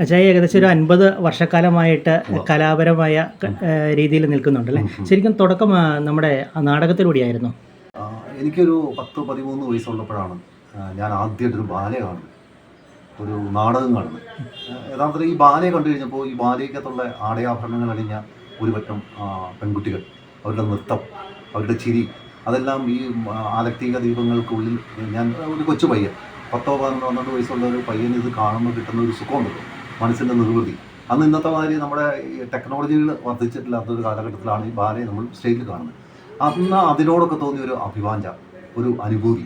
അച്ചായ ഏകദേശം ഒരു അൻപത് വർഷക്കാലമായിട്ട് കലാപരമായ രീതിയിൽ നിൽക്കുന്നുണ്ടല്ലേ ശരിക്കും തുടക്കം നമ്മുടെ നാടകത്തിലൂടെയായിരുന്നു. എനിക്കൊരു പത്ത് പതിമൂന്ന് വയസ്സുള്ളപ്പോഴാണ് ഞാൻ ആദ്യമായിട്ടൊരു ബാല കാണുന്നത് ഒരു നാടകം കാണുന്നത് യഥാർത്ഥത്തിൽ ഈ ബാലയെ കണ്ടു കഴിഞ്ഞപ്പോൾ ഈ ബാലയ്ക്കകത്തുള്ള ആടയാഭരണങ്ങൾ അണിഞ്ഞ ഒരു പറ്റം പെൺകുട്ടികൾ അവരുടെ നൃത്തം അവരുടെ ചിരി അതെല്ലാം ഈ ആലക്തിക ദീപങ്ങൾക്കുള്ളിൽ ഞാൻ ഒരു കൊച്ചു പയ്യൻ പത്തോ പന്ത്രണ്ട് വയസ്സുള്ള ഒരു പയ്യൻ ഇത് കാണുമ്പോൾ കിട്ടുന്ന ഒരു സുഖമുണ്ടല്ലോ. മനസ്സിന്റെ നിർവൃതി. അന്ന് ഇന്നത്തെ മാതിരി നമ്മുടെ ടെക്നോളജികൾ വർദ്ധിച്ചിട്ടില്ലാത്തൊരു കാലഘട്ടത്തിലാണ് ഈ ബാലയെ നമ്മൾ സ്റ്റേജിൽ കാണുന്നത്. അന്ന് അതിനോടൊക്കെ തോന്നിയ ഒരു അഭിവാഞ്ച ഒരു അനുഭൂതി.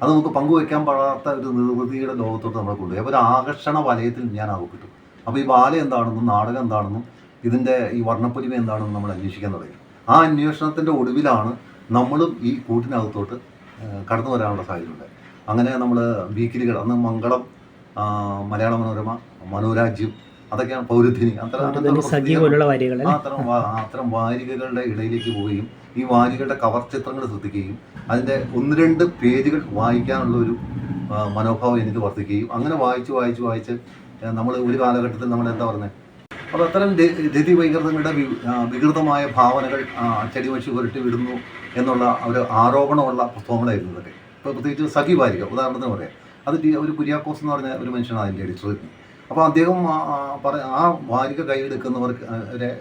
അത് നമുക്ക് പങ്കുവയ്ക്കാൻ പാടാത്ത ഒരു നിർവൃതിയുടെ ലോകത്തോട്ട് നമ്മളെ കൊണ്ടുപോയി. അപ്പോൾ ഒരു ആകർഷണ വലയത്തിൽ ഞാൻ അകപ്പെട്ടു അപ്പോൾ ഈ ബാല എന്താണെന്നും നാടകം എന്താണെന്നും ഇതിന്റെ ഈ വർണപ്പൊലിമ എന്താണെന്നും നമ്മൾ അന്വേഷിക്കാൻ തുടങ്ങി. ആ അന്വേഷണത്തിന്റെ ഒടുവിലാണ് നമ്മളും ഈ കൂട്ടിനകത്തോട്ട് കടന്നു വരാനുള്ള സാഹചര്യം ഉണ്ടായി അങ്ങനെ നമ്മൾ വീക്കിലികൾ അന്ന് മംഗളം മലയാള മനോരമ മനോരാജ്യം അതൊക്കെയാണ് പൗരധ്വനി അത്തരം അത്തരം വാരികകളുടെ ഇടയിലേക്ക് പോവുകയും ഈ വാരികകളുടെ കവർ ചിത്രങ്ങൾ ശ്രദ്ധിക്കുകയും അതിന്റെ ഒന്ന് രണ്ട് പേജുകൾ വായിക്കാനുള്ള ഒരു മനോഭാവം എനിക്ക് വർദ്ധിക്കുകയും അങ്ങനെ വായിച്ച് വായിച്ച് വായിച്ച് നമ്മൾ ഒരു കാലഘട്ടത്തിൽ നമ്മൾ എന്താ പറഞ്ഞത് അപ്പോൾ അത്തരം രതി വൈകൃതങ്ങളുടെ വികൃതമായ ഭാവനകൾ അച്ചടി വശി പുരട്ടി വിടുന്നു എന്നുള്ള ഒരു ആരോപണമുള്ള പുസ്തകങ്ങളായിരുന്നു ഇതൊക്കെ. ഇപ്പോൾ പ്രത്യേകിച്ച് സഖി വാരിക ഉദാഹരണത്തിന് പറയാം. അത് ഒരു കുര്യാക്കോസ് എന്ന് പറഞ്ഞ ഒരു മനുഷ്യനാണ് അതിന്റെ എഡിറ്റർ അപ്പോൾ അദ്ദേഹം പറ- ആ വാരിക കൈയെടുക്കുന്നവർക്ക്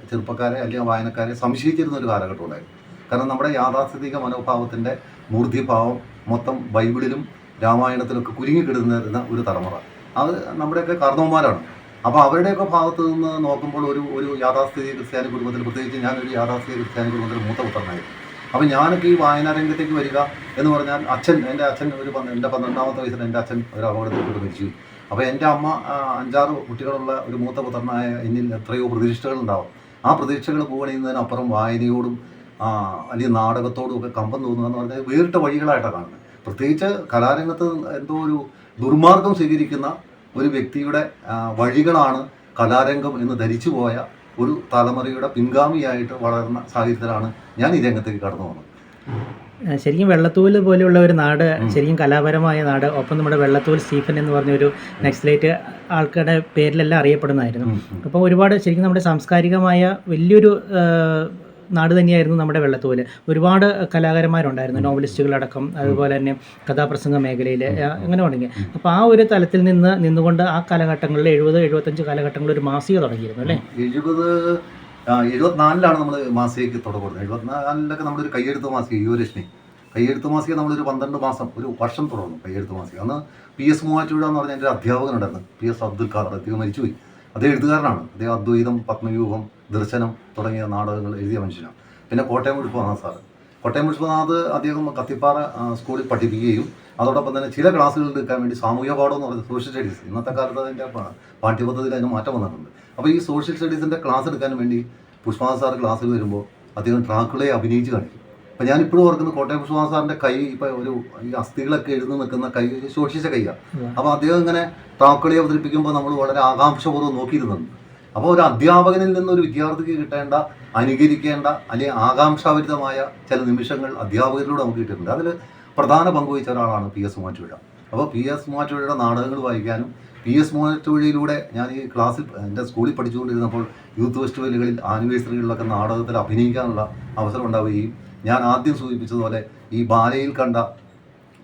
ചെറുപ്പക്കാരെ അല്ലെങ്കിൽ വായനക്കാരെ സംശയിച്ചിരുന്ന ഒരു കാലഘട്ടം ഉണ്ടായിരുന്നു. കാരണം നമ്മുടെ യാഥാസ്ഥിതിക മനോഭാവത്തിന്റെ മൂർത്തിഭാവം മൊത്തം ബൈബിളിലും രാമായണത്തിലൊക്കെ കുരുങ്ങിക്കിടുന്നിരുന്ന ഒരു തലമുറ. അത് നമ്മുടെയൊക്കെ കാരണവന്മാരാണ് അപ്പോൾ അവരുടെയൊക്കെ ഭാഗത്ത് നിന്ന് നോക്കുമ്പോൾ ഒരു ഒരു യാഥാസ്ഥിതിക ക്രിസ്ത്യാനി കുടുംബത്തിൽ പ്രത്യേകിച്ച് ഞാനൊരു യാഥാസ്ഥിതിക ക്രിസ്ത്യാനി കുടുംബത്തിൽ മൂത്ത പുത്രനായിരുന്നു. അപ്പോൾ ഞാനൊക്കെ ഈ വായനാ രംഗത്തേക്ക് വരിക എന്ന് പറഞ്ഞാൽ അച്ഛൻ എന്റെ അച്ഛൻ ഒരു എന്റെ പന്ത്രണ്ടാമത്തെ വയസ്സിൽ എന്റെ അച്ഛൻ ഒരു അപകടത്തിൽപ്പെട്ട് മരിച്ചു. അപ്പോൾ എന്റെ അമ്മ അഞ്ചാറ് കുട്ടികളുള്ള ഒരു മൂത്ത പുത്രനായ എന്നിൽ എത്രയോ പ്രതീക്ഷകൾ ഉണ്ടാവും ആ പ്രതീക്ഷകൾ പോകണമെന്നതിനപ്പുറം വായനയോടും അല്ലെങ്കിൽ നാടകത്തോടും ഒക്കെ കമ്പം തോന്നുക പറഞ്ഞാൽ വേറിട്ട വഴികളായിട്ടാണ് കാണുന്നത്. പ്രത്യേകിച്ച് കലാരംഗത്ത് എന്തോ ഒരു ദുർമാർഗം സ്വീകരിക്കുന്ന ഒരു വ്യക്തിയുടെ വഴികളാണ് കലാരംഗം എന്ന് ധരിച്ചു പോയ ഒരു തലമുറയുടെ പിൻഗാമിയായിട്ട് വളർന്ന സാഹചര്യത്തിലാണ് ഞാൻ ഈ രംഗത്തേക്ക് കടന്നു വന്നത് ശരിക്കും വെള്ളത്തൂൽ പോലെയുള്ള ഒരു നാട് ശരിക്കും കലാപരമായ നാട് ഒപ്പം നമ്മുടെ വെള്ളത്തൂൽ സ്റ്റീഫൻ എന്ന് പറഞ്ഞ ഒരു നെക്സ്ലേറ്റ് ആൾക്കാരുടെ പേരിലെല്ലാം അറിയപ്പെടുന്നതായിരുന്നു. അപ്പോൾ ഒരുപാട് ശരിക്കും നമ്മുടെ സാംസ്കാരികമായ വലിയൊരു നാട് തന്നെയായിരുന്നു നമ്മുടെ വെള്ളത്തൂൽ ഒരുപാട് കലാകാരന്മാരുണ്ടായിരുന്നു നോവലിസ്റ്റുകളടക്കം അതുപോലെ തന്നെ കഥാപ്രസംഗ മേഖലയിൽ അങ്ങനെ തുടങ്ങി. അപ്പോൾ ആ ഒരു തലത്തിൽ നിന്ന് നിന്നുകൊണ്ട് ആ കാലഘട്ടങ്ങളിൽ എഴുപത് എഴുപത്തഞ്ച് കാലഘട്ടങ്ങളിൽ ഒരു മാസിക തുടങ്ങിയിരുന്നു അല്ലേ? എഴുപത് എഴുപത്തിനാലിലാണ് നമ്മൾ മാസികയ്ക്ക് തുടങ്ങുന്നത് എഴുപത്തിനാലിലൊക്കെ നമ്മളൊരു കയ്യെഴുത്ത് മാസിക യുവരശ്മി കയ്യെഴുത്ത് മാസിക നമ്മളൊരു പന്ത്രണ്ട് മാസം ഒരു വർഷം തുടർന്നു കയ്യെഴുത്ത് മാസിക. അന്ന് പി എസ് മൂവാറ്റുപുഴ എന്ന് പറഞ്ഞ എന്റെ അധ്യാപകനുണ്ടായിരുന്നു പി എസ് അബ്ദുൽ ഖാദർ. അദ്ദേഹം മരിച്ചുപോയി. അദ്ദേഹം എഴുത്തുകാരനാണ്. അദ്ദേഹം അദ്വൈതം പത്മവ്യൂഹം ദർശനം തുടങ്ങിയ നാടകങ്ങൾ എഴുതിയ മനുഷ്യനാണ്. പിന്നെ കോട്ടയം വിഷ്ണുനാഥ് സാറ്. കോട്ടയം വിഷ്ണുനാഥ് അദ്ദേഹം കത്തിപ്പാറ സ്കൂളിൽ പഠിപ്പിക്കുകയും അതോടൊപ്പം തന്നെ ചില ക്ലാസ്സുകളിൽ എടുക്കാൻ വേണ്ടി സാമൂഹ്യ പാഠം എന്ന് പറയുന്നത് സോഷ്യൽ സ്റ്റഡീസ് ഇന്നത്തെ കാലത്ത് അതിന്റെ പാഠ്യപദ്ധതിയിൽ അതിന് മാറ്റം വന്നിട്ടുണ്ട്. അപ്പോൾ ഈ സോഷ്യൽ സ്റ്റഡീസിന്റെ ക്ലാസ് എടുക്കാൻ വേണ്ടി പുഷ്പാദ് സാർ ക്ലാസ്സിൽ വരുമ്പോൾ അദ്ദേഹം ട്രാക്കുകളെ അഭിനയിച്ച് കാണിക്കും. അപ്പോൾ ഞാനിപ്പോഴും ഓർക്കുന്നത് കോട്ടയം പുഷ്പാദ് സാറിന്റെ കൈ ഇപ്പൊ ഒരു ഈ അസ്ഥികളൊക്കെ എഴുതി നിൽക്കുന്ന കൈ ഒരു ശോഷിച്ച കൈയാണ് അപ്പോൾ അദ്ദേഹം ഇങ്ങനെ താക്കളി അവതരിപ്പിക്കുമ്പോൾ നമ്മൾ വളരെ ആകാംക്ഷപൂർവം നോക്കിയിരുന്നുണ്ട്. അപ്പോൾ ഒരു അധ്യാപകനിൽ നിന്ന് ഒരു വിദ്യാർത്ഥിക്ക് കിട്ടേണ്ട അനുകരിക്കേണ്ട അല്ലെങ്കിൽ ആകാംക്ഷാഭരിതമായ ചില നിമിഷങ്ങൾ അധ്യാപകരിലൂടെ നമുക്ക് കിട്ടിയിട്ടുണ്ട്. അതിൽ പ്രധാന പങ്ക് വഹിച്ച ഒരാളാണ് പി എസ് മൂവാറ്റുപുഴ അപ്പോൾ പി എസ് മൂവാറ്റുപുഴയുടെ നാടകങ്ങൾ വായിക്കാനും പി എസ് മൂവാറ്റുപുഴയിലൂടെ ഞാൻ ഈ ക്ലാസ്സിൽ എന്റെ സ്കൂളിൽ പഠിച്ചുകൊണ്ടിരുന്നപ്പോൾ യൂത്ത് ഫെസ്റ്റിവലുകളിൽ ആനിവേഴ്സറികളിലൊക്കെ നാടകത്തിൽ അഭിനയിക്കാനുള്ള അവസരം ഉണ്ടാവുകയും ഞാൻ ആദ്യം സൂചിപ്പിച്ചതുപോലെ ഈ ബാലയിൽ കണ്ട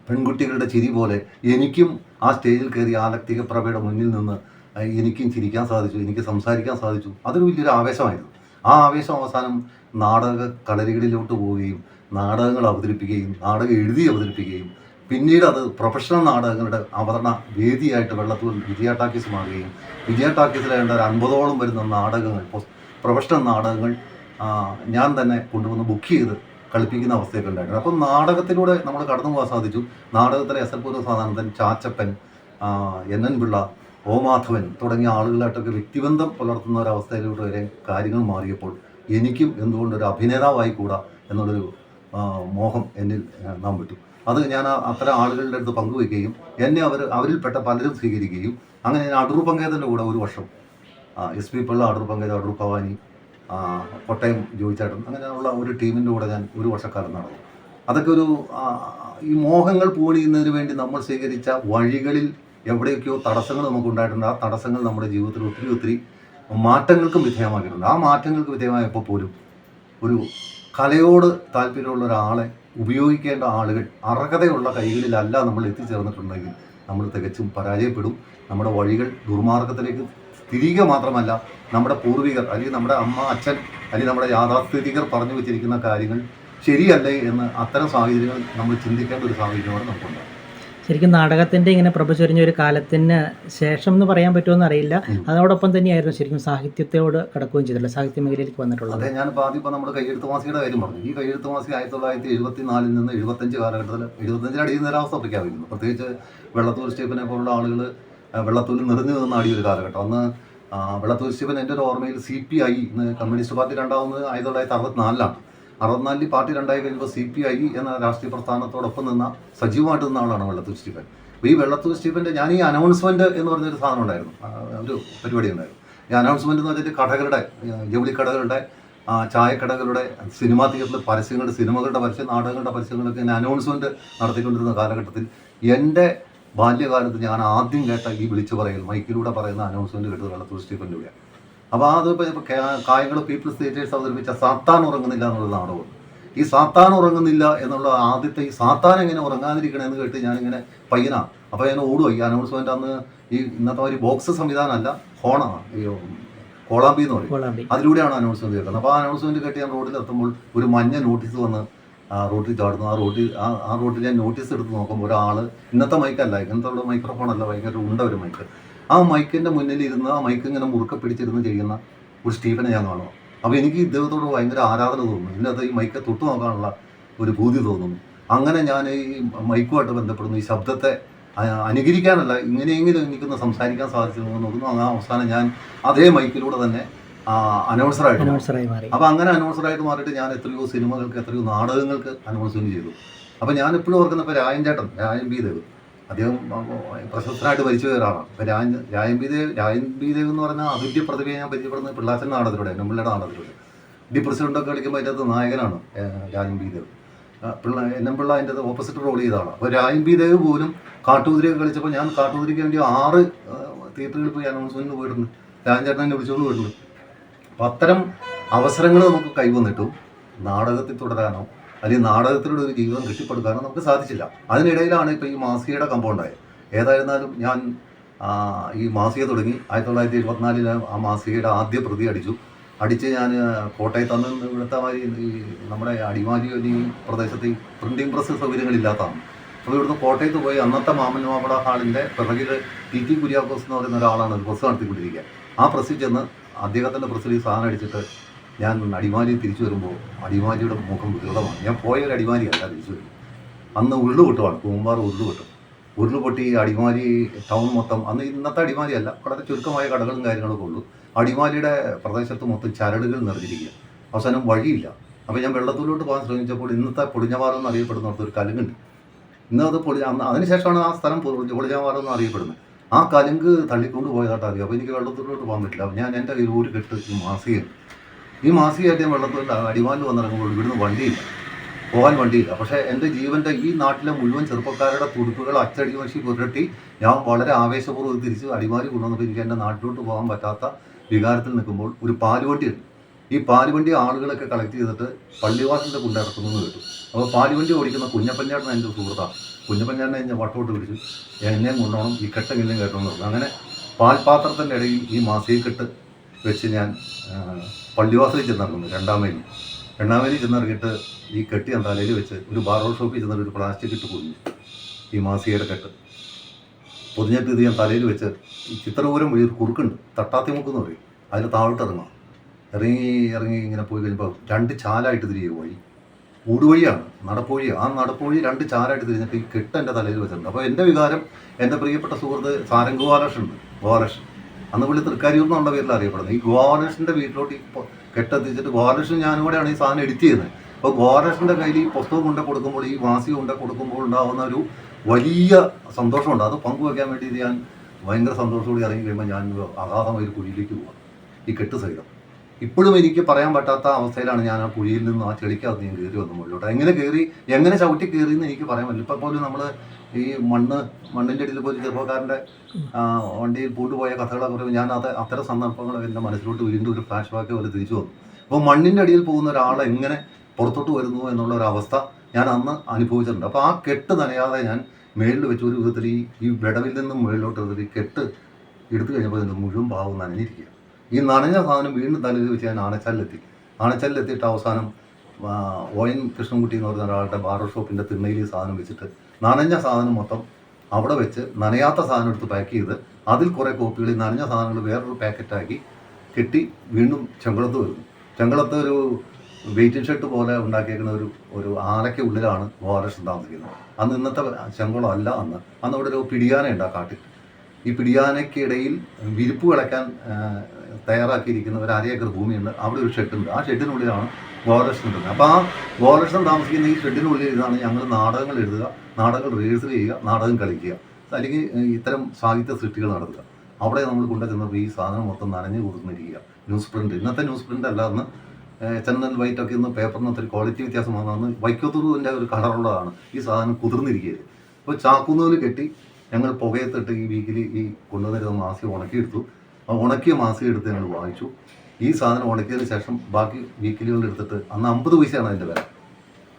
പെൺകുട്ടികളുടെ ചിരി പോലെ എനിക്കും ആ സ്റ്റേജിൽ കയറി ആലക്തിക പ്രഭയുടെ മുന്നിൽ നിന്ന് എനിക്കും ചിരിക്കാൻ സാധിച്ചു എനിക്ക് സംസാരിക്കാൻ സാധിച്ചു. അതൊരു വലിയൊരു ആവേശമായിരുന്നു. ആ ആവേശം അവസാനം നാടക കളരികളിലോട്ട് പോവുകയും നാടകങ്ങൾ അവതരിപ്പിക്കുകയും നാടകം എഴുതി അവതരിപ്പിക്കുകയും പിന്നീട് അത് പ്രൊഫഷണൽ നാടകങ്ങളുടെ അവതരണ വേദിയായിട്ട് വെള്ളത്തൂർ വിജയ ടാക്കീസ് മാറുകയും വിജയ ടാക്കീസിൽ വേണ്ട ഒരു അൻപതോളം വരുന്ന നാടകങ്ങൾ പ്രൊഫഷണൽ നാടകങ്ങൾ ഞാൻ തന്നെ കൊണ്ടുവന്ന് ബുക്ക് ചെയ്ത് കളിപ്പിക്കുന്ന അവസ്ഥയൊക്കെ ഉണ്ടായിട്ടുണ്ട്. അപ്പം നാടകത്തിലൂടെ നമ്മൾ കടന്നു പോകാൻ സാധിച്ചു. നാടകത്തിലെ എസ് എൽ പൂർവ Chachappan N N Pillai O Madhavan തുടങ്ങിയ ആളുകളായിട്ടൊക്കെ വ്യക്തിബന്ധം പുലർത്തുന്ന ഒരു ഒരവസ്ഥയിലൂടെ വരെ കാര്യങ്ങൾ മാറിയപ്പോൾ എനിക്കും എന്തുകൊണ്ടൊരു അഭിനേതാവായി കൂടാ എന്നുള്ളൊരു മോഹം എന്നിൽ നാം വിട്ടു. അത് ഞാൻ അത്തരം ആളുകളുടെ അടുത്ത് പങ്കുവയ്ക്കുകയും എന്നെ അവർ അവരിൽപ്പെട്ട പലരും സ്വീകരിക്കുകയും അങ്ങനെ ഞാൻ അടൂർ പങ്കേതന്റെ കൂടെ ഒരു വർഷം എസ് പി പിള്ള അടൂർ പങ്കേത അടൂർ ഭവാനി കോട്ടയം ജോയിച്ചേട്ടൻ അങ്ങനെയുള്ള ഒരു ടീമിന്റെ കൂടെ ഞാൻ ഒരു വർഷക്കാലം നടന്നു. അതൊക്കെ ഒരു ഈ മോഹങ്ങൾ പൂണിയുന്നതിന് വേണ്ടി നമ്മൾ സ്വീകരിച്ച വഴികളിൽ എവിടെയൊക്കെയോ തടസ്സങ്ങൾ നമുക്കുണ്ടായിട്ടുണ്ട്. ആ തടസ്സങ്ങൾ നമ്മുടെ ജീവിതത്തിൽ ഒത്തിരി ഒത്തിരി മാറ്റങ്ങൾക്കും വിധേയമാക്കിയിട്ടുണ്ട്. ആ മാറ്റങ്ങൾക്ക് വിധേയമായപ്പോൾ പോലും ഒരു കലയോട് താല്പര്യമുള്ള ഒരാളെ ഉപയോഗിക്കേണ്ട ആളുകൾ അർഹതയുള്ള കൈകളിലല്ല നമ്മൾ എത്തിച്ചേർന്നിട്ടുണ്ടെങ്കിൽ നമ്മൾ തികച്ചും പരാജയപ്പെടും. നമ്മുടെ വഴികൾ ദുർമാർഗത്തിലേക്ക് തിരികെ മാത്രമല്ല നമ്മുടെ പൂർവികർ അല്ലെങ്കിൽ നമ്മുടെ അമ്മ അച്ഛൻ അല്ലെങ്കിൽ നമ്മുടെ യാഥാസ്ഥിതികർ പറഞ്ഞു വെച്ചിരിക്കുന്ന കാര്യങ്ങൾ ശരിയല്ലേ എന്ന് അത്തരം സാഹചര്യങ്ങൾ നമ്മൾ ചിന്തിക്കേണ്ട ഒരു സാഹചര്യമാണ് നമുക്കുണ്ട്. ശരിക്കും നാടകത്തിന്റെ ഇങ്ങനെ പ്രഭചൊരിഞ്ഞ ഒരു കാലത്തിന് ശേഷം എന്ന് പറയാൻ പറ്റുമെന്ന് അറിയില്ല. അതോടൊപ്പം തന്നെയായിരുന്നു ശരിക്കും സാഹിത്യത്തോട് കിടക്കുകയും ചെയ്തിട്ടുള്ളത് സാഹിത്യ മേഖലയിലേക്ക് വന്നിട്ടുള്ളത്. അതെ ഞാൻ ആദ്യം ഇപ്പോൾ നമ്മുടെ കയ്യെഴുത്ത് മാസിയുടെ കാര്യം പറഞ്ഞു. ഈ കയ്യെഴുത്ത് മാസി ആയിരത്തി തൊള്ളായിരത്തി എഴുപത്തി നാലിൽ നിന്ന് എഴുപത്തഞ്ച് കാലഘട്ടത്തിൽ എഴുപത്തഞ്ചിൽ അടിയന്തരാവസ്ഥ പ്രഖ്യാപിക്കുന്നു. പ്രത്യേകിച്ച് വെള്ളത്തൂർ സ്റ്റേപ്പിനെ പോലുള്ള ആളുകൾ വെള്ളത്തൂരിൽ നിറഞ്ഞു നിന്ന് ആടിയ ഒരു കാലഘട്ടം. അന്ന് വെള്ളത്തൂർ ശിവൻ എന്റെ ഒരു ഓർമ്മയിൽ C P I Communist Party രണ്ടാവുന്നത് ആയിരത്തി തൊള്ളായിരത്തി അറുപത്തിനാലിലാണ്. അറുപത്തിനാലിൽ പാർട്ടി രണ്ടായി കഴിയുമ്പോൾ സി പി ഐ എന്ന രാഷ്ട്രീയ പ്രസ്ഥാനത്തോടൊപ്പം നിന്ന സജീവമായിട്ട് നിന്ന ആളാണ് വെള്ളത്തൂർ ശിവൻ. അപ്പോൾ ഈ വെള്ളത്തൂർ ശിവന്റെ ഞാൻ ഈ അനൗൺസ്മെന്റ് എന്ന് പറഞ്ഞൊരു സാധനം ഉണ്ടായിരുന്നു. ഒരു പരിപാടി ഉണ്ടായിരുന്നു. ഈ അനൗൺസ്മെന്റ് എന്ന് പറഞ്ഞിട്ട് കടകളുടെ ജൗളിക്കടകളുടെ ജൗളി കടകളുടെ ചായക്കടകളുടെ സിനിമാ തിയേറ്ററിൽ പരസ്യങ്ങളുടെ സിനിമകളുടെ പരസ്യം നാടകങ്ങളുടെ പരസ്യങ്ങളൊക്കെ ഞാൻ അനൗൺസ്മെന്റ് നടത്തിക്കൊണ്ടിരുന്ന കാലഘട്ടത്തിൽ എന്റെ ബാല്യകാലത്ത് ഞാൻ ആദ്യം കേട്ട ഈ വിളിച്ചു പറയൽ മൈക്കിലൂടെ പറയുന്ന അനൗൺസ്മെന്റ് കേട്ടത് വെള്ളത്തൂർ സ്റ്റീഫന്റെ അപ്പോൾ അത് ഇപ്പോൾ കായംകുളം പീപ്പിൾസ് തിയേറ്റേഴ്സ് അവതരിപ്പിച്ച സാത്താൻ ഉറങ്ങുന്നില്ല എന്നുള്ള നാടകമാണ് ഈ സാത്താൻ ഉറങ്ങുന്നില്ല എന്നുള്ള ആദ്യത്തെ ഈ സാത്താൻ എങ്ങനെ ഉറങ്ങാതിരിക്കണമെന്ന് കേട്ട് ഞാനിങ്ങനെ പയ്യനാ അപ്പോൾ ഞാൻ ഓടുക ഈ അനൗൺസ്മെന്റ് അന്ന് ഈ ഇന്നത്തെ ഒരു ബോക്സ് സംവിധാനമല്ല ഹോണാണ് ഈ കോളാമ്പി എന്ന് പറയും. അതിലൂടെയാണ് അനൗൺസ്മെന്റ് കേട്ടത് അപ്പോൾ ആ അനൗൺസ്മെന്റ് കേട്ട് ഞാൻ റോഡിൽ എത്തുമ്പോൾ ഒരു മഞ്ഞ നോട്ടീസ് വന്ന് ആ റോഡിൽ ചാടുന്നു. ആ റോഡിൽ ആ ആ റോഡിൽ ഞാൻ നോട്ടീസ് എടുത്ത് നോക്കുമ്പോൾ ഒരാൾ ഇന്നത്തെ മൈക്കല്ല ഇങ്ങനത്തെ ഉള്ള മൈക്രോഫോൺ അല്ല ഭയങ്കര ഉണ്ട ഒരു മൈക്ക് ആ മൈക്കിന്റെ മുന്നിൽ ഇരുന്ന് ആ മൈക്ക് ഇങ്ങനെ മുറുക്കെ പിടിച്ചിരുന്ന് ചെയ്യുന്ന ഒരു സ്റ്റീഫനെ ഞാൻ കാണുന്നു. അപ്പോൾ എനിക്ക് ഇദ്ദേഹത്തോട് ഭയങ്കര ആരാധന തോന്നുന്നു. ഇന്നത്തെ ഈ മൈക്കെ തൊട്ട് നോക്കാനുള്ള ഒരു ഭൂതി തോന്നുന്നു. അങ്ങനെ ഞാൻ ഈ മൈക്കുമായിട്ട് ബന്ധപ്പെടുന്നു. ഈ ശബ്ദത്തെ അനുകരിക്കാനല്ല ഇങ്ങനെയെങ്കിലും എനിക്കൊന്ന് സംസാരിക്കാൻ സാധിച്ചു എന്ന് നോക്കുന്നു അങ്ങനെ അവസാനം ഞാൻ അതേ മൈക്കിലൂടെ തന്നെ. അനൗൺസറായി മാറി. അപ്പൊ അങ്ങനെ അനൗൺസറായിട്ട് മാറിയിട്ട് ഞാൻ എത്രയോ സിനിമകൾക്ക് എത്രയോ നാടകങ്ങൾക്ക് അനൗൺസ്മെന്റ് ചെയ്തു. അപ്പൊ ഞാൻ എപ്പോഴും ഓർക്കുന്ന ഇപ്പൊ രായൻ ചേട്ടൻ രായൻ ബി ദേവ്. അദ്ദേഹം പ്രശസ്തനായിട്ട് പരിചയ ഒരാളാണ്. അപ്പൊ രായൻ രായൻ ബി ദേവ് രായൻ ബി ദേവ് എന്ന് പറഞ്ഞാൽ അതുല്യ പ്രതിഭയെ ഞാൻ പരിചയപ്പെടുന്നത് പിള്ളാച്ചൻ നാടകത്തിലൂടെ എണ്ണമ്പിള്ളയുടെ നാടകത്തിലൂടെ. ഡി പ്രസിഡന്റൊക്കെ കളിക്കുമ്പോൾ അതിന്റെ അകത്ത് നായകനാണ് രാജൻ ബി ദേവ്. പിള്ള എണ്ണമ്പിള്ള അതിന്റെ ഓപ്പോസിറ്റ് റോൾ ചെയ്തതാണ് അപ്പോൾ രായൻ ബി ദേവ് പോലും കാട്ടുകുതിരയൊക്കെ കളിച്ചപ്പോൾ ഞാൻ കാട്ടുകുതിരയ്ക്ക് വേണ്ടി ആറ് തിയേറ്ററുകളിൽ പോയി അനൗൺസ്മെന്റിന് പോയിട്ടുണ്ട്. രാജൻ ചേട്ടൻ എന്നെ വിളിച്ചുകൊണ്ട് പോയിട്ടുണ്ട്. അപ്പം അത്തരം അവസരങ്ങൾ നമുക്ക് കൈവന്നിട്ടും നാടകത്തിൽ തുടരാനോ അല്ലെങ്കിൽ നാടകത്തിലൂടെ ഒരു ജീവിതം കെട്ടിപ്പടുക്കാനോ നമുക്ക് സാധിച്ചില്ല. അതിനിടയിലാണ് ഇപ്പോൾ ഈ മാസികയുടെ കമ്പൗണ്ടായത് ഏതായിരുന്നാലും ഞാൻ ഈ മാസിക തുടങ്ങി ആയിരത്തി തൊള്ളായിരത്തി എഴുപത്തിനാലിൽ ആ മാസികയുടെ ആദ്യ പ്രതി അടിച്ചു. അടിച്ച് ഞാൻ കോട്ടയത്ത് അന്ന് ഇവിടുത്തെ ഈ നമ്മുടെ അടിമാലി ഈ പ്രദേശത്ത് ഈ പ്രിന്റിംഗ് പ്രസ് സൗകര്യങ്ങളില്ലാത്തതാണ്. അപ്പോൾ ഇവിടുന്ന് കോട്ടയത്ത് പോയി അന്നത്തെ മാമൻ മാപ്പിള ഹാളിന്റെ പിറകിൽ ടി ടി കുര്യാക്കോസ് എന്ന് പറയുന്ന ഒരാളാണ് ഒരു പ്രസ് നടത്തിക്കൊണ്ടിരിക്കുക. ആ പ്രസ്സിൽ ചെന്ന് അദ്ദേഹത്തിന്റെ ഈ സാധനം അടിച്ചിട്ട് ഞാൻ അടിമാലി തിരിച്ചു വരുമ്പോൾ അടിമാലിയുടെ മുഖം വികൃതമാണ്. ഞാൻ പോയ ഒരു അടിമാലിയല്ല തിരിച്ചു വരും അന്ന് ഉരുൾ പൊട്ടുവാണ് പൂമ്പാറ് ഉരുൾ പൊട്ടും. ഉരുൾ പൊട്ടി അടിമാലി ടൗൺ മൊത്തം അന്ന് ഇന്നത്തെ അടിമാലിയല്ല വളരെ ചുരുക്കമായ കടകളും കാര്യങ്ങളൊക്കെ ഉള്ളൂ. അടിമാലിയുടെ പ്രദേശത്ത് മൊത്തം ചരടുകൾ നിറഞ്ഞിരിക്കുക. അവസാനം വഴിയില്ല. അപ്പോൾ ഞാൻ വെള്ളത്തൂരിലോട്ട് പോകാൻ ശ്രമിച്ചപ്പോൾ ഇന്നത്തെ പൊളിഞ്ഞവാറം എന്ന് അറിയപ്പെടുന്നിടത്ത് ഒരു കലുങ്കുണ്ട് ഇന്ന് അത് പൊളി അന്ന് അതിനുശേഷമാണ് ആ സ്ഥലം പൊളി- പൊളിഞ്ഞവാറം എന്ന് അറിയപ്പെടുന്നത് ആ കലുങ്ക് തള്ളിക്കൊണ്ട് പോയതായിട്ട് അറിയാം? അപ്പോൾ എനിക്ക് വെള്ളത്തിലോട്ട് പോകാൻ പറ്റില്ല. ഞാൻ എന്റെ കയ്യിൽ ഒരു കെട്ട് ഈ മാസികയുണ്ട് ഈ മാസികയായിട്ട് ഞാൻ വെള്ളത്തൂരിൽ അടിമാലിൽ വന്നിറങ്ങുമ്പോൾ ഇവിടുന്ന് വണ്ടിയില്ല. പോകാൻ വണ്ടിയില്ല. പക്ഷേ എന്റെ ജീവന്റെ ഈ നാട്ടിലെ മുഴുവൻ ചെറുപ്പക്കാരുടെ തുടുപ്പുകൾ അച്ചടി വശി പുരട്ടി ഞാൻ വളരെ ആവേശപൂർവം തിരിച്ച് അടിമാലി കൊണ്ടുവന്നപ്പോൾ എനിക്ക് എന്റെ നാട്ടിലോട്ട് പോകാൻ പറ്റാത്ത വികാരത്തിൽ നിൽക്കുമ്പോൾ ഒരു പാലുവണ്ടിയുണ്ട് ഈ പാലുവണ്ടി ആളുകളൊക്കെ കളക്ട് ചെയ്തിട്ട് പള്ളിവാസിന്റെ കൊണ്ട് ഇറക്കുന്നു കേട്ടു. അപ്പോൾ പാലുവണ്ടി ഓടിക്കുന്ന കുഞ്ഞപ്പഞ്ചാട്ടൻ എന്റെ സുഹൃത്താണ് കുഞ്ഞപ്പഞ്ചാട്ടനെ എന്നെ വട്ടോട്ട് പിടിച്ചു എന്നെയും കൊണ്ടോണം ഈ കെട്ടെങ്കിലും കേട്ടോ എന്ന് പറഞ്ഞു. അങ്ങനെ പാൽപാത്രത്തിന്റെ ഇടയിൽ ഈ മാസിക കെട്ട് വെച്ച് ഞാൻ പള്ളിവാസിൽ ചെന്നിറങ്ങുന്നു രണ്ടാം വേലി. രണ്ടാം വേലി ചെന്നിറങ്ങിയിട്ട് ഈ കെട്ടി ഞാൻ തലയിൽ വെച്ച് ഒരു ബാർബർ ഷോപ്പിൽ ചെന്നിട്ട് ഒരു പ്ലാസ്റ്റിക് ഇട്ട് പൊതിഞ്ഞു. ഈ മാസികയുടെ കെട്ട്. പൊതിഞ്ഞിട്ട് ഇത് ഞാൻ തലയിൽ വെച്ച് ഈ ചിത്രപൂരം വഴി ഒരു കുറുക്കുണ്ട് തട്ടാത്തിമുക്കെന്ന് പറയും. അതിൽ താഴോട്ട് ഇറങ്ങാം ഇറങ്ങി ഇറങ്ങി ഇങ്ങനെ പോയി കഴിയുമ്പോൾ രണ്ട് ചാലായിട്ട് തിരികെ വഴി ഊടുവഴിയാണ് നടപ്പുവഴി ആ നടപ്പുവഴി രണ്ട് ചാലായിട്ട് തിരിഞ്ഞിട്ട് ഈ കെട്ട് എന്റെ തലയിൽ വെച്ചിട്ടുണ്ട്. അപ്പോൾ എന്റെ വികാരം എന്റെ പ്രിയപ്പെട്ട സുഹൃത്ത് സാരംഗ് ഗോപാലകൃഷ്ണൻ ഉണ്ട് ഗോപാലകൃഷ്ണൻ. അന്ന് പുള്ളി തൃക്കാരിയൂർ എന്നുള്ള പേരിൽ അറിയപ്പെടുന്നത്. ഈ ഗോപാലകൃഷ്ണന്റെ വീട്ടിലോട്ട് ഈ കെട്ടെത്തിച്ചിട്ട് ഗോപാലകൃഷ്ണൻ ഞാനും കൂടെയാണ് ഈ സാധനം എഡിറ്റ് ചെയ്യുന്നത്. അപ്പോൾ ഗോപാലകൃഷ്ണന്റെ കയ്യിൽ ഈ പുസ്തകം കൊണ്ട് കൊടുക്കുമ്പോൾ ഈ വാസി കൊണ്ട് കൊടുക്കുമ്പോൾ ഉണ്ടാകുന്ന ഒരു വലിയ സന്തോഷമുണ്ട്. അത് പങ്കുവയ്ക്കാൻ വേണ്ടി ഞാൻ ഭയങ്കര സന്തോഷത്തോടെ ഇറങ്ങി കഴിയുമ്പോൾ ഞാൻ അഗാധമായ ഒരു കുഴിയിലേക്ക് പോവാം. ഈ കെട്ട് സഹിതം. ഇപ്പോഴും എനിക്ക് പറയാൻ പറ്റാത്ത അവസ്ഥയിലാണ് ഞാൻ ആ കുഴിയിൽ നിന്ന് ആ ചെളിക്കകത്ത് ഞാൻ കയറി വന്നു മുകളിലോട്ട്. എങ്ങനെ കയറി എങ്ങനെ ചവിട്ടി കയറി എന്ന് എനിക്ക് പറയാൻ പറ്റില്ല. ഇപ്പം പോലും നമ്മൾ ഈ മണ്ണ് മണ്ണിന്റെ ഇടയിൽ പോലും ചെറുപ്പക്കാരന്റെ വണ്ടിയിൽ പൂണ്ടുപോയ കഥകളൊക്കെ പറയുമ്പോൾ ഞാൻ അത് അത്തരം സന്ദർഭങ്ങൾ എന്റെ മനസ്സിലോട്ട് വീണ്ടും ഒരു ഫ്ലാഷ് ബാക്ക് പോലെ തിരിച്ചു വന്നു. അപ്പോൾ മണ്ണിന്റെ അടിയിൽ പോകുന്ന ഒരാൾ എങ്ങനെ പുറത്തോട്ട് വരുന്നു എന്നുള്ള ഒരു അവസ്ഥ ഞാൻ അന്ന് അനുഭവിച്ചിട്ടുണ്ട്. അപ്പോൾ ആ കെട്ട് നനയാതെ ഞാൻ മേളിൽ വെച്ച് ഒരു വിധത്തിൽ ഈ ഈ വിടവിൽ നിന്നും മുകളിലോട്ട് ഈ കെട്ട് എടുത്തു കഴിഞ്ഞപ്പോൾ ഇതിന്റെ മുഴുവൻ ഭാവം നനഞ്ഞിരിക്കുക ഈ നനഞ്ഞ സാധനം വീണ്ടും തലയിൽ വെച്ച് ഞാൻ ആനച്ചാലിലെത്തി ആനച്ചാലിലെത്തിയിട്ട് അവസാനം ഒ എൻ കൃഷ്ണൻകുട്ടി എന്ന് പറഞ്ഞ ഒരാളുടെ ബാർബർ ഷോപ്പിന്റെ തിണ്ണയിൽ ഈ സാധനം വെച്ചിട്ട് നനഞ്ഞ സാധനം മൊത്തം അവിടെ വെച്ച് നനയാത്ത സാധനം എടുത്ത് പാക്ക് ചെയ്ത് അതിൽ കുറേ കോപ്പികൾ ഈ നനഞ്ഞ സാധനങ്ങൾ വേറൊരു പാക്കറ്റാക്കി കെട്ടി വീണ്ടും ചെങ്കുളത്ത് വരുന്നു. ചെങ്കുളത്ത് ഒരു വെയിറ്റിംഗ് ഷെട്ട് പോലെ ഉണ്ടാക്കിയേക്കുന്ന ഒരു ഒരു ആലയ്ക്ക് ഉള്ളിലാണ് ഗോപാലകൃഷ്ണൻ താമസിക്കുന്നത്. അന്ന് ഇന്നത്തെ ചെങ്കുളം അല്ല അന്ന്. അന്ന് അവിടെ ഒരു പിടിയാന ഉണ്ട് കാട്ടിൽ. ഈ പിടിയാനയ്ക്കിടയിൽ വിരിപ്പ് കിടക്കാൻ ആ, തയ്യാറാക്കിയിരിക്കുന്ന ഒരു അര ഭൂമിയുണ്ട് അവിടെ ഒരു ഷെഡുണ്ട്. ആ ഷെഡിനുള്ളിലാണ് ഗോവർഷൻ ഉണ്ടെന്ന് അപ്പോൾ ആ ഗോവർഷൻ താമസിക്കുന്ന ഈ ഷെഡിനുള്ളിൽ ഇതാണ് ഞങ്ങൾ നാടകങ്ങൾ എഴുതുക നാടകങ്ങൾ റിഹേഴ്സൽ ചെയ്യുക നാടകം കളിക്കുക. അല്ലെങ്കിൽ ഇത്തരം സാഹിത്യ സൃഷ്ടികൾ നടത്തുക. അവിടെ നമ്മൾ കൊണ്ടു ഈ സാധനം മൊത്തം നനഞ്ഞു കൊടുത്തിരിക്കുക. Newsprint. ഇന്നത്തെ ന്യൂസ് പ്രിന്റ് അല്ല അന്ന് ചെന്നൽ വൈറ്റ് ഒക്കെ ഇന്ന് പേപ്പറിന് ഒത്തിരി ക്വാളിറ്റി വ്യത്യാസം വന്നു വൈക്കത്തൂരിന്റെ ഒരു കളറുള്ളതാണ് ഈ സാധനം കുതിർന്നിരിക്കുകയത് അപ്പോൾ ചാക്കുന്നൂൽ കെട്ടി ഞങ്ങൾ പുകയത്തിട്ട് ഈ വീക്കിൽ ഈ കൊണ്ടുവന്നിരുന്ന മാസി ഉണക്കിയെടുത്തു. ഉണക്കിയ മാസിക എടുത്ത് ഞങ്ങൾ വാങ്ങിച്ചു. ഈ സാധനം ഉണക്കിയതിന് ശേഷം ബാക്കി വീക്കിലികൾ എടുത്തിട്ട് അന്ന് അമ്പത് പൈസയാണ് അതിന്റെ വില.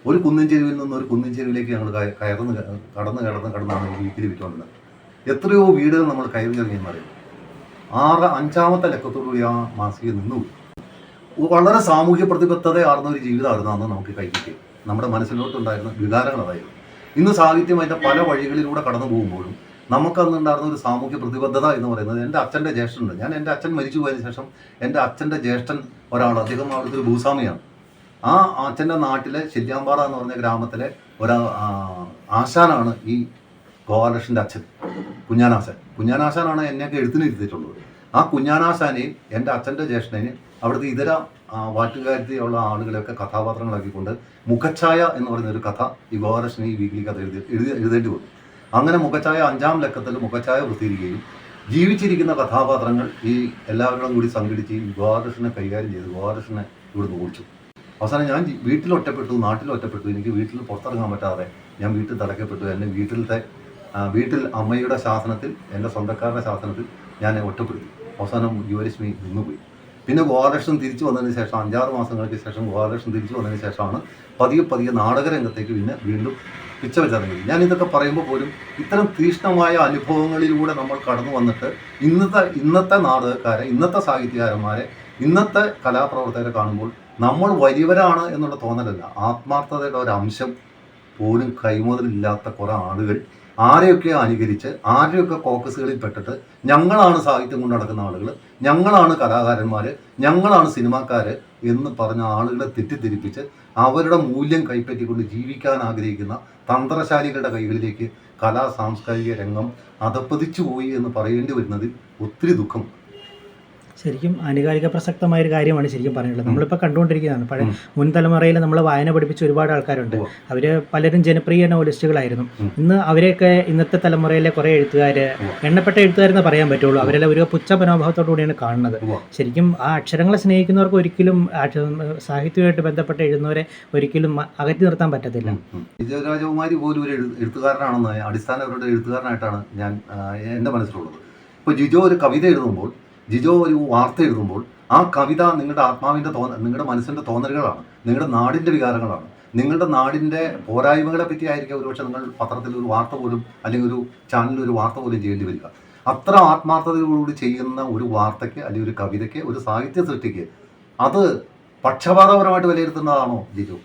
ഒരു കുന്നിൻ ചെരുവിൽ നിന്ന് ഒരു കുന്നിൻ ചെരുവിലേക്ക് ഞങ്ങൾ കയറുന്ന ക- കടന്ന് കടന്ന് കടന്നാണ് ഈ വീക്കിലി വിറ്റുകൊണ്ടിരുന്നത് എത്രയോ വീടുകൾ നമ്മൾ കയറി ഇറങ്ങിയെന്ന് അറിയും ആറ് അഞ്ചാമത്തെ ലക്കത്തോടുകൂടി ആ മാസിക നിന്നു. വളരെ സാമൂഹ്യ പ്രതിബദ്ധതയാർന്ന ഒരു ജീവിതമായിരുന്നു അന്ന് നമുക്ക് കൈക്കിട്ടിയത് നമ്മുടെ മനസ്സിലോട്ടുണ്ടായിരുന്ന വികാരങ്ങൾ അതായിരുന്നു ഇന്ന് സാഹിത്യം അതിന്റെ പല വഴികളിലൂടെ കടന്നു പോകുമ്പോഴും നമുക്കന്ന് ഉണ്ടായിരുന്ന ഒരു സാമൂഹ്യ പ്രതിബദ്ധത എന്ന് പറയുന്നത് എന്റെ അച്ഛന്റെ ജ്യേഷ്ഠനുണ്ട്. ഞാൻ എന്റെ അച്ഛൻ മരിച്ചു പോയതിനു ശേഷം എന്റെ അച്ഛന്റെ ജ്യേഷ്ഠൻ ഒരാൾ അദ്ദേഹം അവിടുത്തെ ഒരു ഭൂസ്വാമിയാണ്. ആ അച്ഛന്റെ നാട്ടിലെ ശില്യാമ്പാറ എന്ന് പറഞ്ഞ ഗ്രാമത്തിലെ ഒരു ആശാനാണ് ഈ ഗോപാലകൃഷ്ണന്റെ അച്ഛൻ കുഞ്ഞാനാശാൻ. കുഞ്ഞാനാശാനാണ് എന്നെയൊക്കെ എഴുത്തിന് ഇരുത്തിയിട്ടുള്ളത് ആ കുഞ്ഞാനാശാനെയും എന്റെ അച്ഛന്റെ ജ്യേഷ്ഠനെയും അവിടുത്തെ ഇതര ആ, വാറ്റുകാരത്തിയുള്ള ആളുകളെയൊക്കെ കഥാപാത്രങ്ങളാക്കിക്കൊണ്ട് മുഖച്ഛായ എന്ന് പറയുന്ന ഒരു കഥ ഈ ഗോപാലകൃഷ്ണൻ ഈ വീക്കിലി കഥ എഴുതി എഴുതി എഴുതേണ്ടി വന്നു. അങ്ങനെ മുഖച്ചായ അഞ്ചാം ലക്കത്തിൽ മുഖച്ചായ പ്രസിദ്ധീകരിക്കുകയും ജീവിച്ചിരിക്കുന്ന കഥാപാത്രങ്ങൾ ഈ എല്ലാവരും കൂടി സംഘടിച്ച് ഈ കൈകാര്യം ചെയ്ത് ഗോപാലകൃഷ്ണനെ ഇവിടുന്ന് ഓടിച്ചു. അവസാനം ഞാൻ വീട്ടിൽ ഒറ്റപ്പെട്ടു നാട്ടിൽ ഒറ്റപ്പെട്ടു. എനിക്ക് വീട്ടിൽ പുറത്തിറങ്ങാൻ പറ്റാതെ ഞാൻ വീട്ടിൽ തടക്കപ്പെട്ടു എന്നെ വീട്ടിലത്തെ വീട്ടിൽ അമ്മയുടെ ശാസനത്തിൽ എന്റെ സ്വന്തക്കാരുടെ ശാസനത്തിൽ ഞാൻ ഒറ്റപ്പെടുത്തി. അവസാനം യുവരശ്മി നിന്നുപോയി. പിന്നെ ഗോപാലകൃഷ്ണൻ തിരിച്ചു വന്നതിന് ശേഷം അഞ്ചാറ് മാസങ്ങൾക്ക് ശേഷം ഗോപാലകൃഷ്ണൻ തിരിച്ചു വന്നതിന് ശേഷമാണ് പതിയെ പതിയെ നാടകരംഗത്തേക്ക് പിന്നെ വീണ്ടും പിച്ച വെച്ചിറങ്ങി ഞാൻ ഇതൊക്കെ പറയുമ്പോൾ പോലും ഇത്തരം തീക്ഷ്ണമായ അനുഭവങ്ങളിലൂടെ നമ്മൾ കടന്നു വന്നിട്ട് ഇന്നത്തെ ഇന്നത്തെ നാടകക്കാരെ ഇന്നത്തെ സാഹിത്യകാരന്മാരെ ഇന്നത്തെ കലാപ്രവർത്തകരെ കാണുമ്പോൾ നമ്മൾ വലിയവരാണ് എന്നുള്ള തോന്നലല്ല. ആത്മാർത്ഥതയുടെ ഒരു അംശം പോലും കൈമുതലില്ലാത്ത കുറേ ആളുകൾ ആരെയൊക്കെ അനുകരിച്ച് ആരെയൊക്കെ കോക്കസുകളിൽ പെട്ടിട്ട് ഞങ്ങളാണ് സാഹിത്യം കൊണ്ട് നടക്കുന്ന ആളുകൾ ഞങ്ങളാണ് കലാകാരന്മാർ ഞങ്ങളാണ് സിനിമാക്കാർ എന്ന് പറഞ്ഞ ആളുകളെ തെറ്റിദ്ധരിപ്പിച്ച് അവരുടെ മൂല്യം കൈപ്പറ്റിക്കൊണ്ട് ജീവിക്കാൻ ആഗ്രഹിക്കുന്ന തന്ത്രശാലികളുടെ കൈകളിലേക്ക് കലാ സാംസ്കാരിക രംഗം അതപ്പതിച്ചു പോയി എന്ന് പറയേണ്ടി വരുന്നതിൽ ഒത്തിരി ദുഃഖം. ശരിക്കും ആനുകാലിക പ്രസക്തമായ ഒരു കാര്യമാണ് ശരിക്കും പറഞ്ഞിട്ടുള്ളത്. നമ്മളിപ്പോൾ കണ്ടുകൊണ്ടിരിക്കുന്നതാണ്. പഴയ. മുൻ തലമുറയിൽ നമ്മൾ വായന പഠിപ്പിച്ച ഒരുപാട് ആൾക്കാരുണ്ട്. അവർ പലരും ജനപ്രിയ നോവലിസ്റ്റുകളായിരുന്നു. ഇന്ന് അവരെയൊക്കെ ഇന്നത്തെ തലമുറയിലെ കുറേ എഴുത്തുകാർ. എണ്ണപ്പെട്ട എഴുത്തുകാരെന്ന് പറയാൻ പറ്റുള്ളൂ. അവരെല്ലാം ഒരു പുച്ഛ മനോഭാവത്തോടു കൂടിയാണ് കാണുന്നത് ശരിക്കും ആ അക്ഷരങ്ങളെ സ്നേഹിക്കുന്നവർക്ക് ഒരിക്കലും സാഹിത്യമായിട്ട് സാഹിത്യവുമായിട്ട് ബന്ധപ്പെട്ട് എഴുതുന്നവരെ ഒരിക്കലും അകറ്റി നിർത്താൻ പറ്റത്തില്ല. വിജയരാജകുമാരി പോലും ഒരു എഴു- എഴുത്തുകാരനാണെന്ന് അടിസ്ഥാനപരമായിട്ട് എഴുത്തുകാരനായിട്ടാണ് ഞാൻ എന്റെ മനസ്സിലുള്ളത്. ഇപ്പോൾ ജിജോ ഒരു കവിത എഴുതുമ്പോൾ ജിജോ ഒരു വാർത്ത എഴുതുമ്പോൾ ആ കവിത നിങ്ങളുടെ ആത്മാവിന്റെ തോന്ന നിങ്ങളുടെ മനസ്സിന്റെ തോന്നലുകളാണ് നിങ്ങളുടെ നാടിന്റെ വികാരങ്ങളാണ്. നിങ്ങളുടെ നാടിന്റെ പോരായ്മകളെ പറ്റി ആയിരിക്കും ഒരുപക്ഷെ നിങ്ങൾ പത്രത്തിൽ ഒരു വാർത്ത പോലും അല്ലെങ്കിൽ ഒരു ചാനലിൽ ഒരു വാർത്ത പോലും ചെയ്യേണ്ടി വരിക. അത്ര ആത്മാർത്ഥതയോടുകൂടി ചെയ്യുന്ന ഒരു വാർത്തയ്ക്ക് അല്ലെങ്കിൽ ഒരു കവിതയ്ക്ക് ഒരു സാഹിത്യ സൃഷ്ടിക്ക് അത് പക്ഷപാതപരമായിട്ട് വിലയിരുത്തുന്നതാണോ ജിജോ?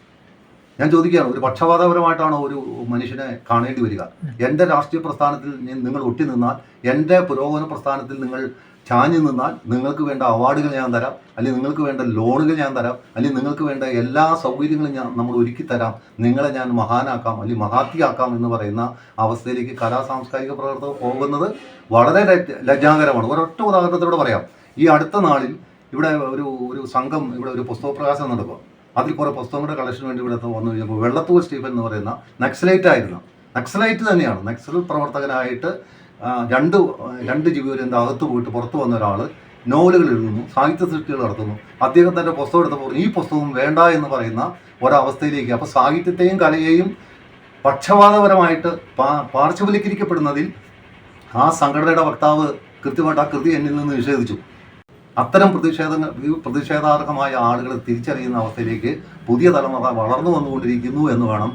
ഞാൻ ചോദിക്കുകയാണ് ഒരു പക്ഷപാതപരമായിട്ടാണോ ഒരു മനുഷ്യനെ കാണേണ്ടി വരിക? എന്റെ രാഷ്ട്രീയ പ്രസ്ഥാനത്തിൽ നിങ്ങൾ ഒട്ടി നിന്നാൽ എന്റെ പുരോഗമന പ്രസ്ഥാനത്തിൽ നിങ്ങൾ ചാഞ്ഞു നിന്നാൽ നിങ്ങൾക്ക് വേണ്ട അവാർഡുകൾ ഞാൻ തരാം അല്ലെങ്കിൽ നിങ്ങൾക്ക് വേണ്ട ലോണുകൾ ഞാൻ തരാം അല്ലെങ്കിൽ നിങ്ങൾക്ക് വേണ്ട എല്ലാ സൗകര്യങ്ങളും ഞാൻ നമ്മൾ ഒരുക്കി തരാം നിങ്ങളെ ഞാൻ മഹാനാക്കാം അല്ലെങ്കിൽ മഹാത്തിയാക്കാം എന്ന് പറയുന്ന അവസ്ഥയിലേക്ക് കലാ സാംസ്കാരിക പ്രവർത്തകർ പോകുന്നത് വളരെ ലജ്ജ- ലജ്ജാകരമാണ്. ഒരൊറ്റ ഉദാഹരണത്തിലൂടെ പറയാം. ഈ അടുത്ത നാളിൽ ഇവിടെ ഒരു ഒരു സംഘം ഇവിടെ ഒരു പുസ്തക പ്രകാശനം നടക്കുക അതിൽ കുറേ പുസ്തകങ്ങളുടെ കളക്ഷൻ വേണ്ടി ഇവിടെ വന്നു കഴിഞ്ഞപ്പോൾ വെള്ളത്തൂർ സ്റ്റീഫൻ എന്ന് പറയുന്ന നക്സലൈറ്റ് ആയിരുന്നു. നക്സലൈറ്റ് തന്നെയാണ്. നക്സൽ പ്രവർത്തകനായിട്ട് രണ്ട് രണ്ട് ജീവിതത്തിന്റെ അകത്ത് പോയിട്ട് പുറത്തു വന്ന ഒരാൾ നോവലുകൾ എഴുതുന്നു സാഹിത്യ സൃഷ്ടികൾ നടത്തുന്നു. അദ്ദേഹം തന്റെ പുസ്തകം എടുത്തപ്പോൾ ഈ പുസ്തകം വേണ്ട എന്ന് പറയുന്ന ഒരവസ്ഥയിലേക്ക് അപ്പോൾ സാഹിത്യത്തെയും കലയെയും പക്ഷപാതപരമായിട്ട് പാ പാർശ്വവൽക്കരിക്കപ്പെടുന്നതിൽ ആ സംഘടനയുടെ വക്താവ് കൃത്യമായിട്ട് ആ കൃതി എന്നിൽ നിന്ന് നിഷേധിച്ചു. അത്തരം പ്രതിഷേധങ്ങൾ പ്രതിഷേധാർഹമായ ആളുകളെ തിരിച്ചറിയുന്ന അവസ്ഥയിലേക്ക് പുതിയ തലമുറ വളർന്നു വന്നുകൊണ്ടിരിക്കുന്നു എന്ന് വേണം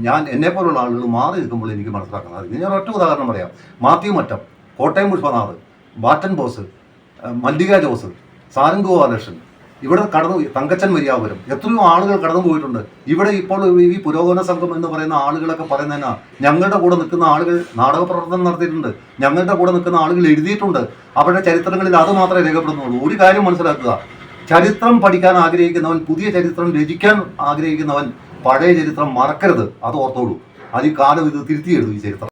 ഞാൻ എന്നെ പോലുള്ള ആളുകൾ മാറി നിൽക്കുമ്പോൾ എനിക്ക് മനസ്സിലാക്കുന്നത് ഇത് ഞാൻ ഒറ്റ ഉദാഹരണം പറയാം. മാത്യു മറ്റം കോട്ടയം പുഷ്പനാഥ് ബാറ്റൻ ബോസ് മല്ലിക ജോസ് സാരംഗ് ഗോപാലകൃഷ്ണൻ ഇവിടെ കടന്നു തങ്കച്ചൻ മര്യാപുരം എത്രയോ ആളുകൾ കടന്നു പോയിട്ടുണ്ട്. ഇവിടെ ഇപ്പോൾ ഈ പുരോഗമന സംഘം എന്ന് പറയുന്ന ആളുകളൊക്കെ പറയുന്നതിനാ ഞങ്ങളുടെ കൂടെ നിൽക്കുന്ന ആളുകൾ നാടക പ്രവർത്തനം നടത്തിയിട്ടുണ്ട്. ഞങ്ങളുടെ കൂടെ നിൽക്കുന്ന ആളുകൾ എഴുതിയിട്ടുണ്ട്. അവരുടെ ചരിത്രങ്ങളിൽ അത് മാത്രമേ രേഖപ്പെടുന്നുള്ളൂ. ഒരു കാര്യം മനസ്സിലാക്കുക. ചരിത്രം പഠിക്കാൻ ആഗ്രഹിക്കുന്നവൻ പുതിയ ചരിത്രം രചിക്കാൻ ആഗ്രഹിക്കുന്നവൻ പഴയ ചരിത്രം മറക്കരുത്. അത് ഓർത്തോളൂ. അത് ഈ കാലം ഇത് തിരുത്തിയെഴുതും ഈ ചരിത്രം.